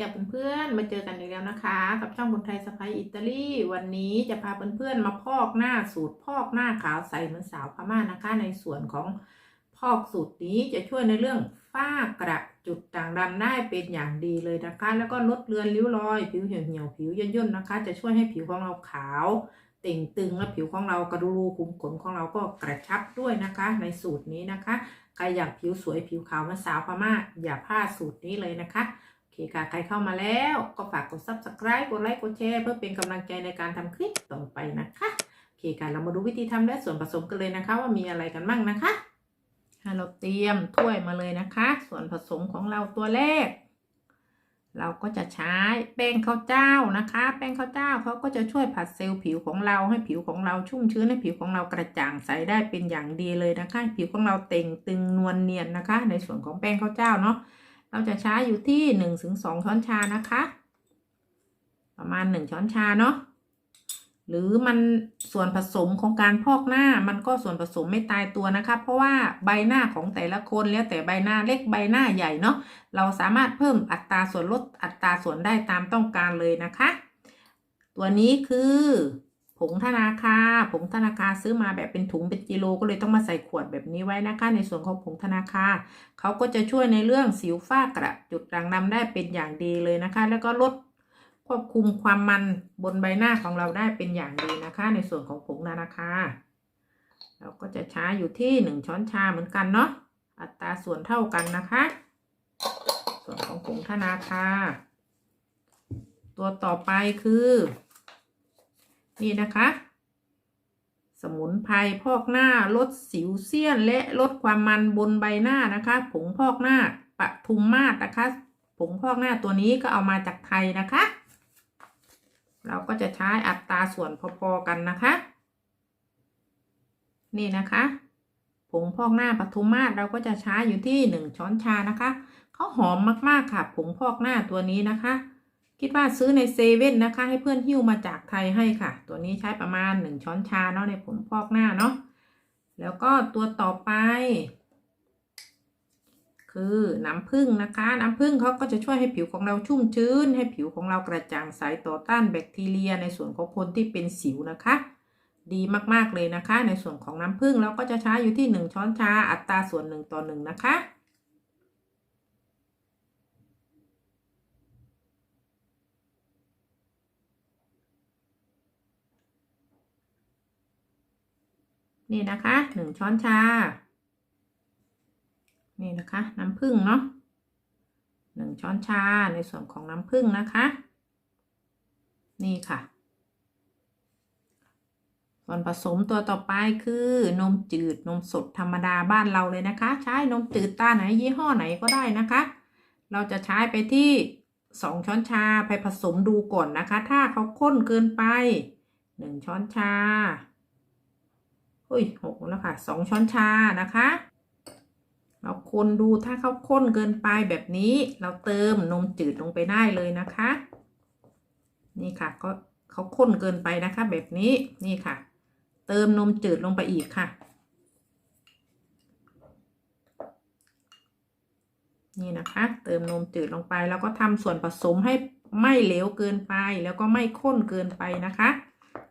จ้ะเพื่อนๆ มาเจอกันอีกแล้วนะคะ กับช่องคนไทยสไปอิตาลีวันนี้จะพาเพื่อนๆมาพอกหน้าสูตรพอกหน้าขาวใสเหมือนสาวพม่านะคะ ในส่วนของพอกสูตรนี้จะช่วยในเรื่องฝ้ากระจุดด่างดำได้เป็นอย่างดีเลยนะคะ แล้วก็ลดเลือนริ้วรอย ผิวเหี่ยวเหี่ยวผิวย่นๆนะคะ จะช่วยให้ผิวของเราขาวเต่งตึงและผิวของเรากระดูรูขุมขนของเราก็กระชับด้วยนะคะ ในสูตรนี้นะคะใครอยากผิวสวยผิวขาวเหมือนสาวพม่าอย่าพลาดสูตรนี้เลยนะคะ คค่ะ ใครเข้ามาแล้วก็ฝากกด subscribe กดไลค์ กดแชร์เพื่อเป็นกำลังใจในการทำคลิปต่อไปนะคะ โอเคค่ะ เรามาดูวิธีทำและส่วนผสมกันเลยนะคะ ว่ามีอะไรกันบ้างนะคะเราเตรียมถ้วยมาเลยนะคะ ส่วนผสมของเราตัวแรก เราก็จะใช้แป้งข้าวเจ้านะคะ แป้งข้าวเจ้าเขาก็จะช่วยผัดเซลล์ผิวของเราให้ผิวของเราชุ่มชื้นให้ผิวของเรากระจ่างใสได้เป็นอย่างดีเลยนะคะ ผิวของเราเต่งตึงนวลเนียนนะคะ ในส่วนของแป้งข้าวเจ้าเนาะ เราจะใช้อยู่ที่หนึ่งถึงสองช้อนชานะคะ ประมาณหนึ่งช้อนชาเนาะหรือมันส่วนผสมของการพอกหน้ามันก็ส่วนผสมไม่ตายตัวนะคะ เพราะว่าใบหน้าของแต่ละคนแล้วแต่ใบหน้าเล็กใบหน้าใหญ่เนาะเราสามารถเพิ่มอัตราส่วนลดอัตราส่วนได้ตามต้องการเลยนะคะ ตัวนี้คือ ผงธนาคาผงธนาคาซื้อมาแบบเป็นถุงเป็นกิโลก็เลยต้องมาใส่ขวดแบบนี้ไว้นะคะ ในส่วนของผงธนาคาเขาก็จะช่วยในเรื่องสิวฝ้ากระจุดด่างดำได้เป็นอย่างดีเลยนะคะ แล้วก็ลดควบคุมความมันบนใบหน้าของเราได้เป็นอย่างดีนะคะ ในส่วนของผงนานาคาเราก็จะใช้อยู่ที่หนึ่งช้อนชาเหมือนกันเนาะอัตราส่วนเท่ากันนะคะ ส่วนของผงธนาคาตัวต่อไปคือ นี่นะคะ สมุนไพรพอกหน้าลดสิวเซียนและลดความมันบนใบหน้านะคะ ผงพอกหน้าปทุมมาศนะคะ ผงพอกหน้าตัวนี้ก็เอามาจากไทยนะคะ เราก็จะใช้อัตราส่วนพอๆกันนะคะ นี่นะคะผงพอกหน้าปทุมมาศเราก็จะใช้อยู่ที่หนึ่งช้อนชานะคะเขาหอมมากๆค่ะผงพอกหน้าตัวนี้นะคะ คิดว่าซื้อในเซเว่นนะคะ ให้เพื่อนหิ้วมาจากไทยให้ค่ะ ตัวนี้ใช้ประมาณหนึ่งช้อนชาเนาะในผงพอกหน้าเนาะแล้วก็ตัวต่อไป คือน้ำผึ้งนะคะ น้ำผึ้งเขาก็จะช่วยให้ผิวของเราชุ่มชื้น ให้ผิวของเรากระจ่างใสต่อต้านแบคทีเรีย ในส่วนของคนที่เป็นสิวนะคะ ดีมากๆเลยนะคะ ในส่วนของน้ำผึ้งเราก็จะใช้อยู่ที่หนึ่งช้อนชาอัตราส่วนหนึ่งต่อหนึ่งนะคะ นี่นะคะหนึ่งช้อนชา นี่นะคะ น้ำผึ้งเนาะหนึ่งช้อนชาในส่วนของน้ำผึ้งนะคะ นี่ค่ะ ส่วนผสมตัวต่อไปคือนมจืดนมสดธรรมดาบ้านเราเลยนะคะ ใช้นมจืดตาไหนยี่ห้อไหนก็ได้นะคะ เราจะใช้ไปที่สองช้อนชาไปผสมดูก่อนนะคะ ถ้าเขาข้นเกินไปหนึ่งช้อนชา อุ้ยหกแล้วค่ะสองช้อนชานะคะ เราคนดูถ้าเขาข้นเกินไปแบบนี้ เราเติมนมจืดลงไปได้เลยนะคะ นี่ค่ะก็เขาข้นเกินไปนะคะ แบบนี้นี่ค่ะ เติมนมจืดลงไปอีกค่ะ นี่นะคะ เติมนมจืดลงไปแล้วก็ทำส่วนผสมให้ไม่เหลวเกินไปแล้วก็ไม่ข้นเกินไปนะคะ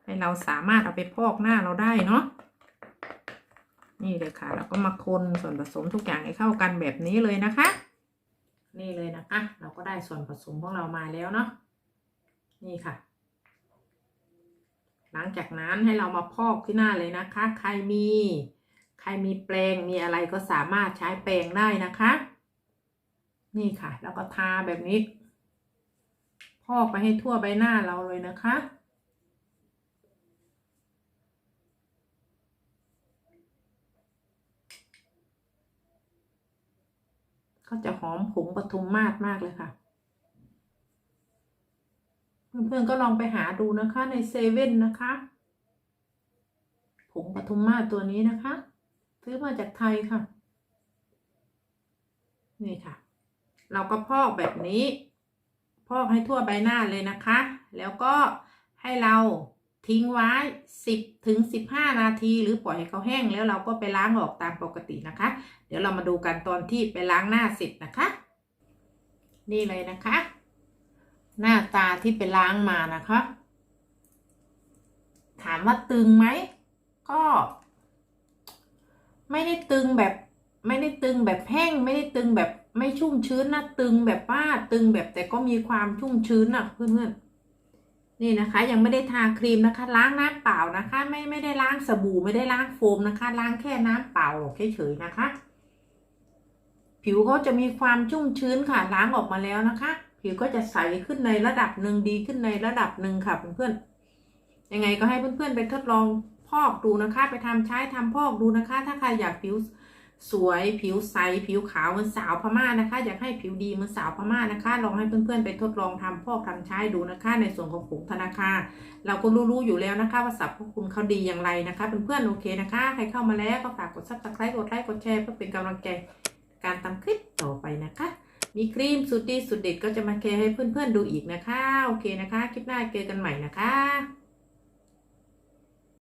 ให้เราสามารถเอาไปพอกหน้าเราได้เนาะ นี่เลยค่ะแล้วก็มาคนส่วนผสมทุกอย่างให้เข้ากันแบบนี้เลยนะคะ นี่เลยนะคะ เราก็ได้ส่วนผสมของเรามาแล้วเนาะนี่ค่ะ หลังจากนั้นให้เรามาพอกที่หน้าเลยนะคะ ใครมี ใครมีแปรงมีอะไรก็สามารถใช้แปรงได้นะคะ นี่ค่ะ แล้วก็ทาแบบนี้ พอกไปให้ทั่วใบหน้าเราเลยนะคะ ก็ จะหอมผงปทุมมาศมากเลยค่ะ เพื่อนๆก็ลองไปหาดูนะคะในเซเว่นนะคะผงปทุมมาศตัวนี้นะคะ ซื้อมาจากไทยค่ะ นี่ค่ะ เราก็พอกแบบนี้ พอกให้ทั่วใบหน้าเลยนะคะ แล้วก็ให้เรา ทิ้งไว้ 10ถึง15 นาที หรือปล่อยให้เขาแห้งแล้วเราก็ไปล้างออกตามปกตินะคะ เดี๋ยวเรามาดูกันตอนที่ไปล้างหน้าเสร็จนะคะ นี่เลยนะคะ หน้าตาที่ไปล้างมานะคะ ถามว่าตึงไหมก็ ไม่ได้ตึงแบบ ไม่ได้ตึงแบบแห้ง ไม่ได้ตึงแบบไม่ชุ่มชื้นนะตึงแบบว่าตึงแบบแต่ก็มีความชุ่มชื้นนะเพื่อนๆ นี่นะคะยังไม่ได้ทาครีมนะคะ ล้างน้ำเปล่านะคะ ไม่ไม่ได้ล้างสบู่ไม่ได้ล้างโฟมนะคะ ล้างแค่น้ำเปล่าเฉยๆนะคะ ผิวก็จะมีความชุ่มชื้นค่ะล้างออกมาแล้วนะคะ ผิวก็จะใสขึ้นในระดับหนึ่งดีขึ้นในระดับหนึ่งค่ะเพื่อนๆยังไงก็ให้เพื่อนๆไปทดลองพอกดูนะคะ ไปทำใช้ทำพอกดูนะคะ ถ้าใครอยากผิว สวยผิวใสผิวขาวเหมือนสาวพม่านะคะ อยากให้ผิวดีเหมือนสาวพม่านะคะ ลองให้เพื่อนๆไปทดลองทำพอกทำใช้ดูนะคะ ในส่วนของผงธนาคารเราก็รู้ๆอยู่แล้วนะคะ ว่าสรรพคุณเขาดีอย่างไรนะคะเพื่อนๆโอเคนะคะ ใครเข้ามาแล้วก็ฝากกดซับสไครต์กดไลค์กดแชร์เพื่อเป็นกำลังใจการทำคลิปต่อไปนะคะ มีครีมสุดดีสุดเด็ดก็จะมาแชร์ให้เพื่อนๆดูอีกนะคะ โอเคนะคะ คลิปหน้าเจอกันใหม่นะคะ